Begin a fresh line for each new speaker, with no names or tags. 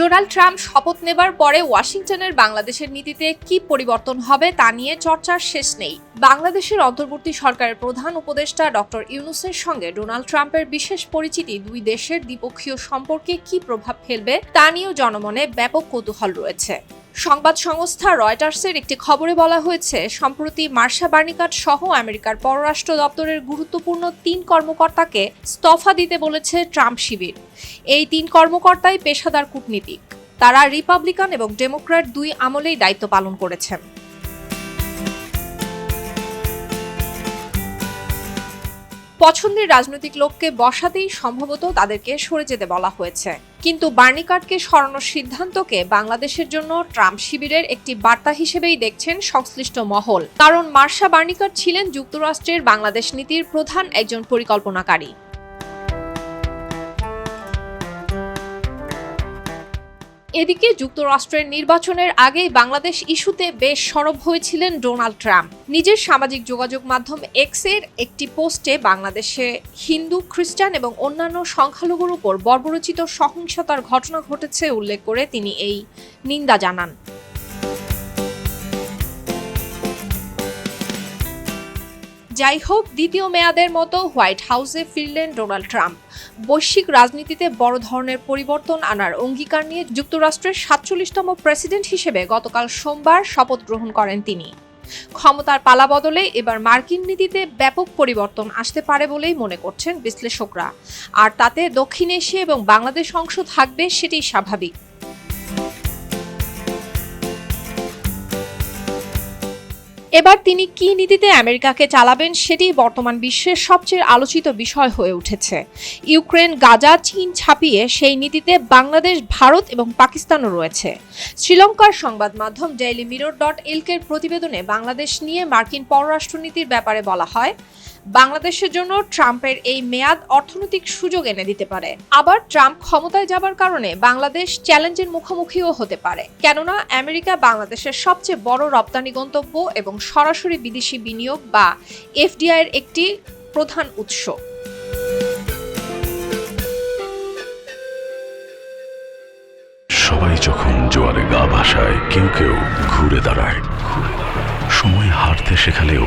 Donald Trump শপথ নেবার পরে ওয়াশিংটনের বাংলাদেশের নীতিতে কি পরিবর্তন হবে তা নিয়ে চর্চার শেষ নেই। বাংলাদেশের অন্তর্বর্তী সরকারের প্রধান উপদেষ্টা ডক্টর ইউনুসের সঙ্গে ডোনাল্ড ট্রাম্পের বিশেষ পরিচিতি দুই দেশের দ্বিপক্ষীয় সম্পর্কে কি প্রভাব ফেলবে তা নিয়েও জনমনে ব্যাপক কৌতূহল রয়েছে। সংবাদ সংস্থা রয়টার্সের একটি খবরে বলা হয়েছে, সম্প্রতি মার্শা বার্নিকাট সহ আমেরিকার পররাষ্ট্র দপ্তরের গুরুত্বপূর্ণ তিন কর্মকর্তাকে স্তফা দিতে বলেছে ট্রাম্প শিবির। এই তিন কর্মকর্তাই পেশাদার কূটনীতিক। তারা রিপাবলিকান এবং ডেমোক্র্যাট দুই আমলেই দায়িত্ব পালন করেছেন। পছন্দের রাজনৈতিক লোককে বসাতেই সম্ভবত তাদেরকে সরে যেতে বলা হয়েছে। কিন্তু বার্নিকাটকে সরানোর সিদ্ধান্তকে বাংলাদেশের জন্য ট্রাম্প শিবিরের একটি বার্তা হিসেবেই দেখছেন সংশ্লিষ্ট মহল। কারণ মার্শা বার্নিকাট ছিলেন যুক্তরাষ্ট্রের বাংলাদেশ নীতির প্রধান একজন পরিকল্পনাকারী। এদিকে যুক্তরাষ্ট্রের নির্বাচনের আগেই বাংলাদেশ ইস্যুতে বেশ সরব হয়েছিলেন ডোনাল্ড ট্রাম্প। নিজের সামাজিক যোগাযোগ মাধ্যম এক্সের একটি পোস্টে বাংলাদেশে হিন্দু, খ্রিস্টান এবং অন্যান্য সংখ্যালঘুর উপর বর্বরচিত সহিংসতার ঘটনা ঘটেছে উল্লেখ করে তিনি এই নিন্দা জানান। যাই হোক দ্বিতীয় মেয়াদের মতো হোয়াইট হাউসে ফিরলেন ডোনাল্ড ট্রাম্প। বৈশ্বিক রাজনীতিতে বড় ধরনের পরিবর্তন আনার অঙ্গীকার নিয়ে যুক্তরাষ্ট্রের সাতচল্লিশতম প্রেসিডেন্ট হিসেবে গতকাল সোমবার শপথ গ্রহণ করেন তিনি। ক্ষমতার পালা বদলে এবার মার্কিন নীতিতে ব্যাপক পরিবর্তন আসতে পারে বলেই মনে করছেন বিশ্লেষকরা। আর তাতে দক্ষিণ এশিয়া এবং বাংলাদেশ অংশ থাকবে সেটি স্বাভাবিক। এবার তিনি কি নীতিতে আমেরিকাকে চালাবেন সেটি বর্তমান বিশ্বের সবচেয়ে আলোচিত বিষয় হয়ে উঠেছে। ইউক্রেন, গাজা, চীন ছাপিয়ে সেই নীতিতে বাংলাদেশ, ভারত এবং পাকিস্তানও রয়েছে। শ্রীলঙ্কার সংবাদ মাধ্যম ডেইলি মিরর ডট এলকের প্রতিবেদনে বাংলাদেশ নিয়ে মার্কিন পররাষ্ট্রনীতির ব্যাপারে বলা হয় বাংলাদেশের জন্য ট্রাম্পের এই মেয়াদ অর্থনৈতিক সুযোগ এনে দিতে পারে। আবার ট্রাম্প ক্ষমতায় যাবার কারণে বাংলাদেশ চ্যালেঞ্জের মুখোমুখিও হতে পারে। কেননা আমেরিকা বাংলাদেশের সবচেয়ে বড় রপ্তানি গন্তব্য এবং সরাসরি বিদেশি বিনিয়োগ বা এফডিআই এর একটি প্রধান উৎস।
সবাই যখন জোয়ারে গা ভাসায়, কেউ কেউ ঘুরে দাঁড়ায়। সময় হারতে শেখালেও